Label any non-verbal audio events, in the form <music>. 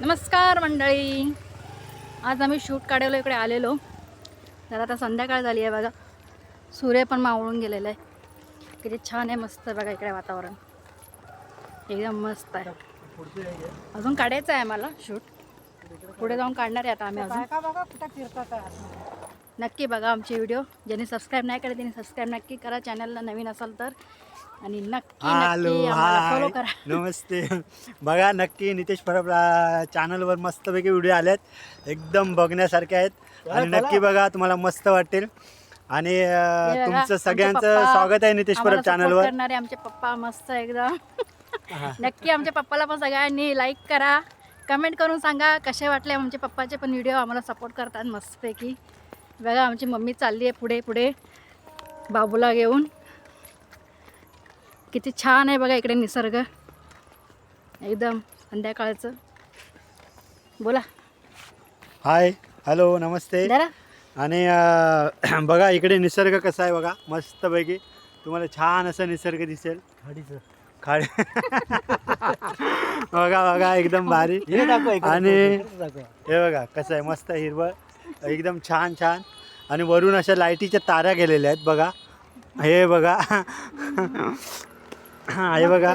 नमस्कार मंडळी. आज आम्ही शूट काढायला इकडे आलेलो. तर आता संध्याकाळ झाली आहे बघा. सूर्य पण मावळून गेलेला आहे. किती छान आहे मस्त आहे बघा इकडे वातावरण. एकदम मस्त आहे. अजून काढायचं आहे आम्हाला शूट. पुढे जाऊन काढणार आहे आता आम्ही अजून. नक्की बघा आमचे व्हिडिओ. ज्यांनी सबस्क्राईब नाही केले त्यांनी सबस्क्राईब नक्की करा. चॅनलला नवीन असाल तर आणि नक्की हॅलो फॉलो करा. <laughs> नमस्ते. बघा नक्की नितेश परब चॅनलवर मस्तपैकी व्हिडिओ आलेत. एकदम बघण्यासारखे आहेत. आणि नक्की बघा तुम्हाला मस्त वाटेल. आणि तुमचं सगळ्यांचं स्वागत आहे नितेश परब चॅनलवर करणारे आमचे पप्पा मस्त एकदम. <laughs> नक्की आमच्या पप्पाला पण सगळ्यांनी लाईक करा. कमेंट करून सांगा कसे वाटले आमचे पप्पाचे पण व्हिडिओ आम्हाला सपोर्ट करतात मस्तपैकी. बघा आमची मम्मी चालली आहे पुढे पुढे. बाबूला घेऊन. किती छान आहे बघा इकडे निसर्ग. एकदम संध्याकाळचं. बोला. हाय हॅलो नमस्ते. आणि अं, <clears throat> बघा इकडे निसर्ग कसा आहे बघा मस्तपैकी. तुम्हाला छान असं निसर्ग दिसेल. खाडी. <laughs> बघा बघा एकदम भारी. आणि हे बघा कसं आहे मस्त हिरवळ. एकदम छान छान. आणि वरून अशा लाईटीच्या तारा गेलेल्या आहेत बघा. हे बघा. <laughs> हे बघा.